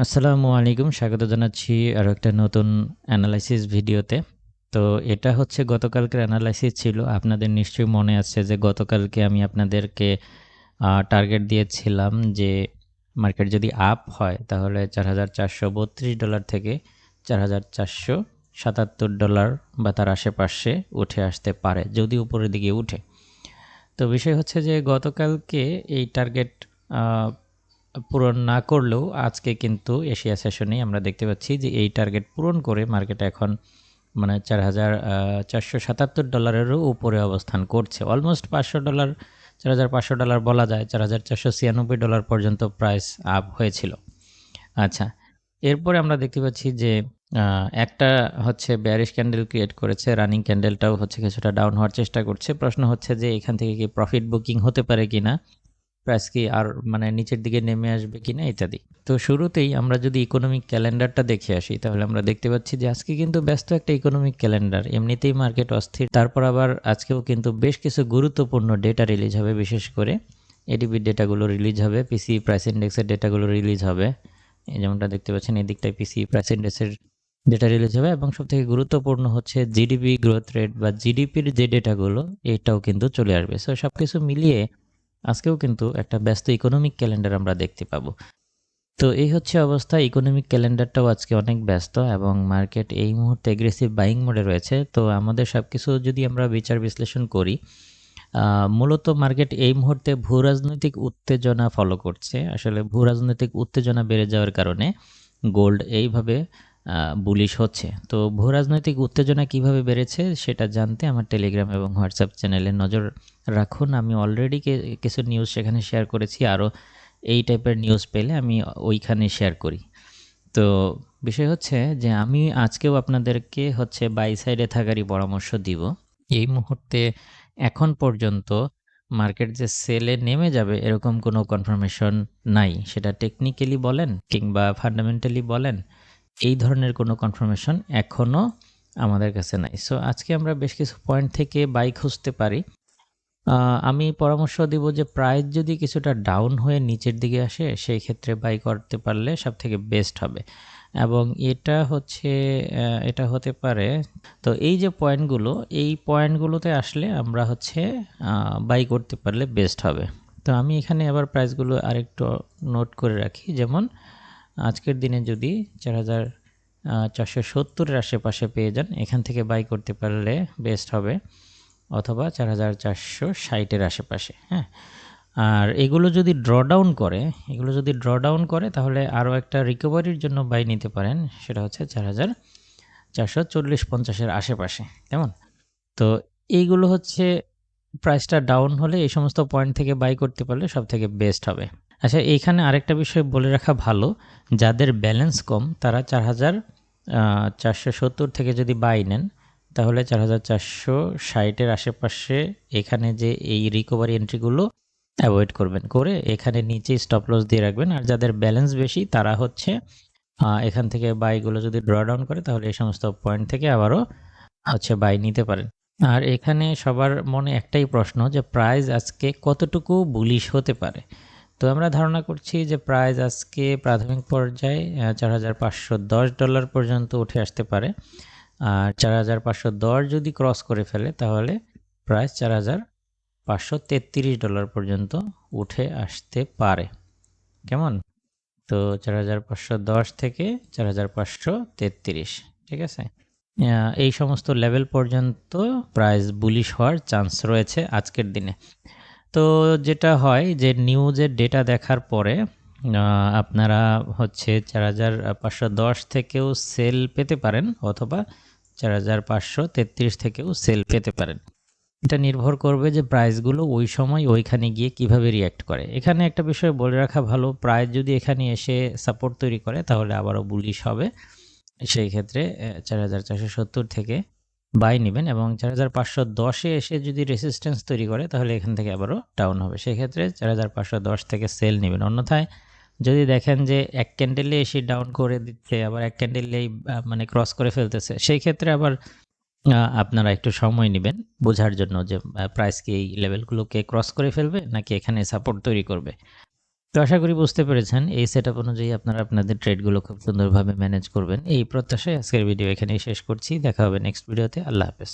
আসসালামু আলাইকুম, স্বাগত জানাচ্ছি আরও একটা নতুন অ্যানালাইসিস ভিডিওতে। তো এটা হচ্ছে গতকালকের অ্যানালাইসিস ছিল, আপনাদের নিশ্চয়ই মনে আছে যে গতকালকে আমি আপনাদেরকে টার্গেট দিয়েছিলাম যে মার্কেট যদি আপ হয় তাহলে চার হাজার চারশো বত্রিশ ডলার থেকে চার হাজার চারশো সাতাত্তর ডলার বা তার আশেপাশে উঠে আসতে পারে, যদি উপরের দিকে উঠে। তো বিষয় হচ্ছে যে গতকালকে এই টার্গেট পূরণ না করলেও আজকে কিন্তু এশিয়া সেশনেই আমরা দেখতে পাচ্ছি যে এই টার্গেট পূরণ করে মার্কেট এখন মানে চার হাজার চারশো সাতাত্তর ডলারেরও উপরে অবস্থান করছে। অলমোস্ট পাঁচশো ডলার, চার হাজার পাঁচশো ডলার বলা যায়, চার হাজার চারশো ছিয়ানব্বই ডলার পর্যন্ত প্রাইস আপ হয়েছিল। আচ্ছা এরপরে আমরা দেখতে পাচ্ছি যে একটা হচ্ছে ব্যারিশ ক্যান্ডেল ক্রিয়েট করেছে রানিং ক্যান্ডেলটাও হচ্ছে কিছুটা ডাউন হওয়ার চেষ্টা করছে। প্রশ্ন হচ্ছে যে এখান থেকে কি প্রফিট বুকিং হতে পারে কি না প্রাইস কি আর মানে নিচের দিকে নেমে আসবে কি না ইত্যাদি। তো শুরুতেই আমরা যদি ইকোনমিক ক্যালেন্ডারটা দেখে আসি, তাহলে আমরা দেখতে পাচ্ছি যে আজকে কিন্তু ব্যস্ত একটা ইকোনমিক ক্যালেন্ডার এমনিতেই মার্কেট অস্থির। তারপর আবার আজকেও কিন্তু বেশ কিছু গুরুত্বপূর্ণ ডেটা রিলিজ হবে, বিশেষ করে এডিপি ডেটাগুলো রিলিজ হবে পিসি প্রাইস ইন্ডেক্সের ডেটাগুলো রিলিজ হবে। যেমনটা দেখতে পাচ্ছেন, এই দিকটায় পিসি প্রাইস ইন্ডেক্সের ডেটা রিলিজ হবে এবং সবথেকে গুরুত্বপূর্ণ হচ্ছে জিডিপি গ্রোথ রেট বা জিডিপির যে ডেটাগুলো এটাও কিন্তু চলে আসবে। সো সব কিছু মিলিয়ে আজকেও কিন্তু একটা ব্যস্ত ইকোনমিক ক্যালেন্ডার আমরা দেখতে পাবো। তো এই হচ্ছে অবস্থা ইকোনমিক ক্যালেন্ডারটাও আজকে অনেক ব্যস্ত এবং মার্কেট এই মুহূর্তে এগ্রেসিভ বাইং মোডে রয়েছে। তো আমাদের সব কিছু যদি আমরা বিচার বিশ্লেষণ করি মূলত মার্কেট এই মুহূর্তে ভূ রাজনৈতিক উত্তেজনা ফলো করছে। আসলে ভূ রাজনৈতিক উত্তেজনা বেড়ে যাওয়ার কারণে গোল্ড এইভাবে বুলিশ হচ্ছে। তো ভূ রাজনৈতিক উত্তেজনা কীভাবে বেড়েছে সেটা জানতে আমার টেলিগ্রাম এবং হোয়াটসঅ্যাপ চ্যানেলে নজর রাখুন, আমি অলরেডি কিছু নিউজ সেখানে শেয়ার করেছি আরও এই টাইপের নিউজ পেলে আমি ওইখানে শেয়ার করি। তো বিষয় হচ্ছে যে আমি আজকেও আপনাদেরকে হচ্ছে বাই সাইডে থাকারই পরামর্শ দিব। এই মুহূর্তে এখন পর্যন্ত মার্কেট যে সেলে নেমে যাবে এরকম কোনো কনফার্মেশন নাই। সেটা টেকনিক্যালি বলেন কিংবা ফান্ডামেন্টালি বলেন, এই ধরনের কোনো কনফার্মেশন এখনও আমাদের কাছে নাই। সো আজকে আমরা বেশ কিছু পয়েন্ট থেকে বাই খুঁজতে পারি। আমি পরামর্শ দিব যে প্রাইস যদি কিছুটা ডাউন হয়ে নিচের দিকে আসে, সেই ক্ষেত্রে বাই করতে পারলে সব থেকে বেস্ট হবে। এবং এটা হচ্ছে এটা হতে পারে, তো এই যে পয়েন্টগুলো এই পয়েন্টগুলোতে আসলে আমরা হচ্ছে বাই করতে পারলে বেস্ট হবে। তো আমি এখানে আবার প্রাইসগুলো আরেকটু নোট করে রাখি। যেমন, আজকের দিনে যদি চার হাজার চারশো সত্তরের আশেপাশে পেয়ে যান, এখান থেকে বাই করতে পারলে বেস্ট হবে। অথবা চার হাজার চারশো ষাটের আশেপাশে হ্যাঁ? আর এগুলো যদি ড্রডাউন করে, এগুলো যদি ড্রডাউন করে, তাহলে আরও একটা রিকভারির জন্য বাই নিতে পারেন, সেটা হচ্ছে চার হাজার চারশো চল্লিশ পঞ্চাশের আশেপাশে, কেমন? তো এইগুলো হচ্ছে প্রাইসটা ডাউন হলে এই সমস্ত পয়েন্ট থেকে বাই করতে পারলে সব থেকে বেস্ট হবে। আচ্ছা এইখানে আরেকটা বিষয় বলে রাখা ভালো, যাদের ব্যালেন্স কম, তারা চার হাজার চারশো সত্তর থেকে যদি বাই নেন তাহলে চার হাজার চারশো ষাটের আশেপাশে এখানে যে এই রিকভারি এন্ট্রিগুলো অ্যাভয়েড করবেন। করে এখানে নিচে স্টপ লস দিয়ে রাখবেন। আর যাদের ব্যালেন্স বেশি, তারা হচ্ছে এখান থেকে বাইগুলো যদি ড্র ডাউন করে, তাহলে এই সমস্ত পয়েন্ট থেকে আবারও, হচ্ছে বাই নিতে পারেন। আর এখানে সবার মনে একটাই প্রশ্ন যে প্রাইস আজকে কতটুকু বুলিশ হতে পারে? তো আমরা ধারণা করছি যে প্রাইস আজকে প্রাথমিক পর্যায়ে চার হাজার পাঁচশো দশ ডলার পর্যন্ত উঠে আসতে পারে। আর চার হাজার পাঁচশো দশ যদি ক্রস করে ফেলে, তাহলে প্রাইস চার হাজার পাঁচশো তেত্রিশ ডলার পর্যন্ত উঠে আসতে পারে। কেমন? তো চার হাজার পাঁচশো দশ থেকে চার হাজার পাঁচশো তেত্রিশ, ঠিক আছে? এই সমস্ত লেভেল পর্যন্ত প্রাইস বুলিশ হওয়ার চান্স রয়েছে আজকের দিনে। তো যেটা হয় যে নিউজের ডেটা দেখার পরে আপনারা হচ্ছে চার হাজার পাঁচশো দশ থেকেও সেল পেতে পারেন, অথবা চার হাজার পাঁচশো তেত্রিশ থেকেও সেল পেতে পারেন। এটা নির্ভর করবে যে প্রাইসগুলো ওই সময় ওইখানে গিয়ে কীভাবে রিয়্যাক্ট করে। এখানে একটা বিষয় বলে রাখা ভালো প্রাইস যদি এখানে এসে সাপোর্ট তৈরি করে, তাহলে আবারও বুলিশ হবে। সেই ক্ষেত্রে চার হাজার চারশো সত্তর থেকে বাই নেবেন এবং চার হাজার পাঁচশো দশে এসে যদি রেসিস্ট্যান্স তৈরি করে, তাহলে এখান থেকে আবারও ডাউন হবে। সেক্ষেত্রে চার হাজার পাঁচশো দশ থেকে সেল নেবেন। অন্যথায় যদি দেখেন যে এক ক্যান্ডেলে এসে ডাউন করে দিচ্ছে, আবার এক ক্যান্ডেলেই মানে ক্রস করে ফেলতেছে, সেই ক্ষেত্রে আবার আপনারা একটু সময় নেবেন বোঝার জন্য যে প্রাইস কি এই লেভেলগুলোকে ক্রস করে ফেলবে নাকি এখানে সাপোর্ট তৈরি করবে। তো আশা করি বুঝতে পেরেছেন, এই সেট আপ অনুযায়ী আপনারা আপনাদের ট্রেডগুলো খুব সুন্দরভাবে ম্যানেজ করবেন। এই প্রত্যাশায় আজকের ভিডিও এখানেই শেষ করছি, দেখা হবে নেক্সট ভিডিওতে আল্লাহ হাফেজ।